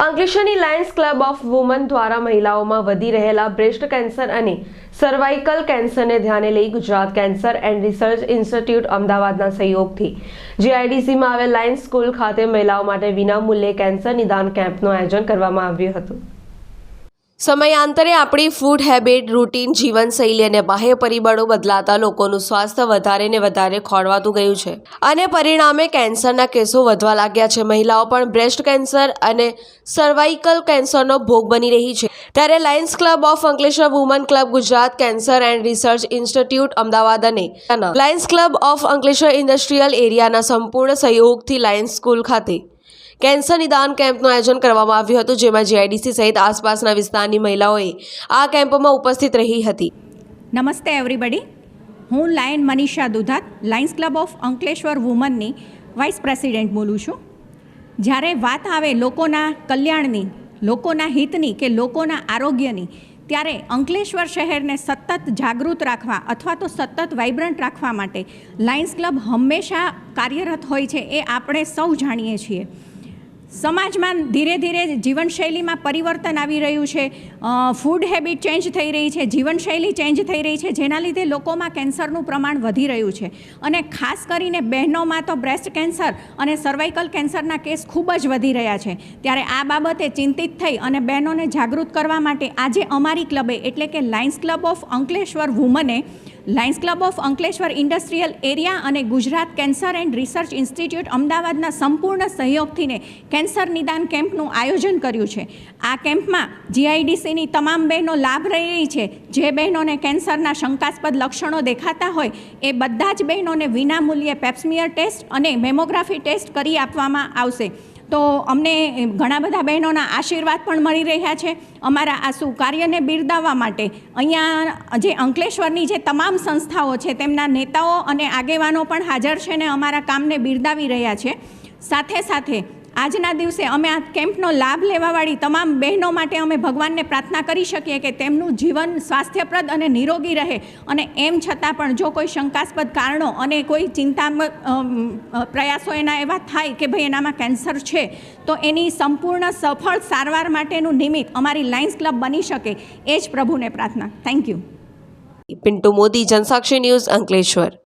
અંકલેશ્વરની Lions club of women દ્વારા મહિલાઓમાં વધી રહેલા બ્રેસ્ટ કેન્સર અને સર્વાઇકલ કેન્સરને ધ્યાને લઈ Gujarat cancer and research institute અમદાવાદના સહયોગથી જીઆઈડીસીમાં આવેલ લાયન્સ સ્કૂલ ખાતે મહિલાઓ માટે વિનામૂલ્યે કેન્સર નિદાન કેમ્પનું આયોજન કરવામાં આવ્યું હતું. સમયાંતરે આપણી ફૂડ હેબિટ રૂટીન જીવનશૈલી અને બાહ્ય પરિબળો બદલાતા લોકોનું સ્વાસ્થ્ય વધારે ને વધારે ખોરવાતું ગયું છે. અને પરિણામે કેન્સરના કેસો વધવા લાગ્યા છે. મહિલાઓ પણ બ્રેસ્ટ કેન્સર અને સર્વાઇકલ કેન્સરનો ભોગ બની રહી છે. ત્યારે Lions club of Ankleshwar woman club Gujarat cancer and research institute Ahmedabad અને Lions club of Ankleshwar industrial એરિયાના સંપૂર્ણ સહયોગથી લાયન્સ સ્કૂલ ખાતે કેન્સર નિદાન કેમ્પનું આયોજન કરવામાં આવ્યું હતું, જેમાં જીઆઈડીસી સહિત આસપાસના વિસ્તારની મહિલાઓએ આ કેમ્પમાં ઉપસ્થિત રહી હતી. નમસ્તે એવરીબડી હું lion Manisha Dudhat, Lions club of Ankleshwar વુમનની vice president બોલું છું. જ્યારે વાત આવે લોકોના કલ્યાણની, લોકોના હિતની કે લોકોના આરોગ્યની, ત્યારે અંકલેશ્વર શહેરને સતત જાગૃત રાખવા અથવા તો સતત વાઇબ્રન્ટ રાખવા માટે લાયન્સ ક્લબ હંમેશા કાર્યરત હોય છે એ આપણે સૌ જાણીએ છીએ. સમાજમાં ધીરે ધીરે જીવનશૈલીમાં પરિવર્તન આવી રહ્યું છે. ફૂડ હેબિટ ચેન્જ થઈ રહી છે, જીવનશૈલી ચેન્જ થઈ રહી છે, જેના લીધે લોકોમાં કેન્સરનું પ્રમાણ વધી રહ્યું છે. અને ખાસ કરીને બહેનોમાં તો બ્રેસ્ટ કેન્સર અને સર્વાઇકલ કેન્સરના કેસ ખૂબ જ વધી રહ્યા છે. ત્યારે આ બાબતે ચિંતિત થઈ અને બહેનોને જાગૃત કરવા માટે આજે અમારી ક્લબે, એટલે કે Lions club of Ankleshwar વુમને Lions club of Ankleshwar industrial area અને Gujarat cancer and research institute અમદાવાદના સંપૂર્ણ સહયોગથીને કેન્સર નિદાન કેમ્પનું આયોજન કર્યું છે. આ કેમ્પમાં જીઆઈડીસીની તમામ બહેનો લાભ રહી છે. જે બહેનોને કેન્સરના શંકાસ્પદ લક્ષણો દેખાતા હોય, એ બધા જ બહેનોને વિનામૂલ્યે પેપ્સમિયર ટેસ્ટ અને મેમોગ્રાફી ટેસ્ટ કરી આપવામાં આવશે. તો અમને ઘણા બધા બહેનોના આશીર્વાદ પણ મળી રહ્યા છે. અમારા આ સુકાર્યને બિરદાવવા માટે અહીંયા જે અંકલેશ્વરની જે તમામ સંસ્થાઓ છે, તેમના નેતાઓ અને આગેવાનો પણ હાજર છે ને અમારા કામને બિરદાવી રહ્યા છે. સાથે સાથે આજના દિવસે અમે આ કેમ્પનો લાભ લેવાવાળી તમામ બહેનો માટે અમે ભગવાનને પ્રાર્થના કરી શકીએ કે તેમનું જીવન સ્વાસ્થ્યપ્રદ અને નિરોગી રહે. અને એમ છતાં પણ જો કોઈ શંકાસ્પદ કારણો અને કોઈ ચિંતાત્મક પ્રયાસો એના એવા થાય કે ભાઈ એનામાં કેન્સર છે, તો એની સંપૂર્ણ સફળ સારવાર માટેનું નિમિત્ત અમારી લાયન્સ ક્લબ બની શકે. એ જ પ્રભુને પ્રાર્થના. Thank you. Pintu Modi, Jansakshi news Ankleshwar.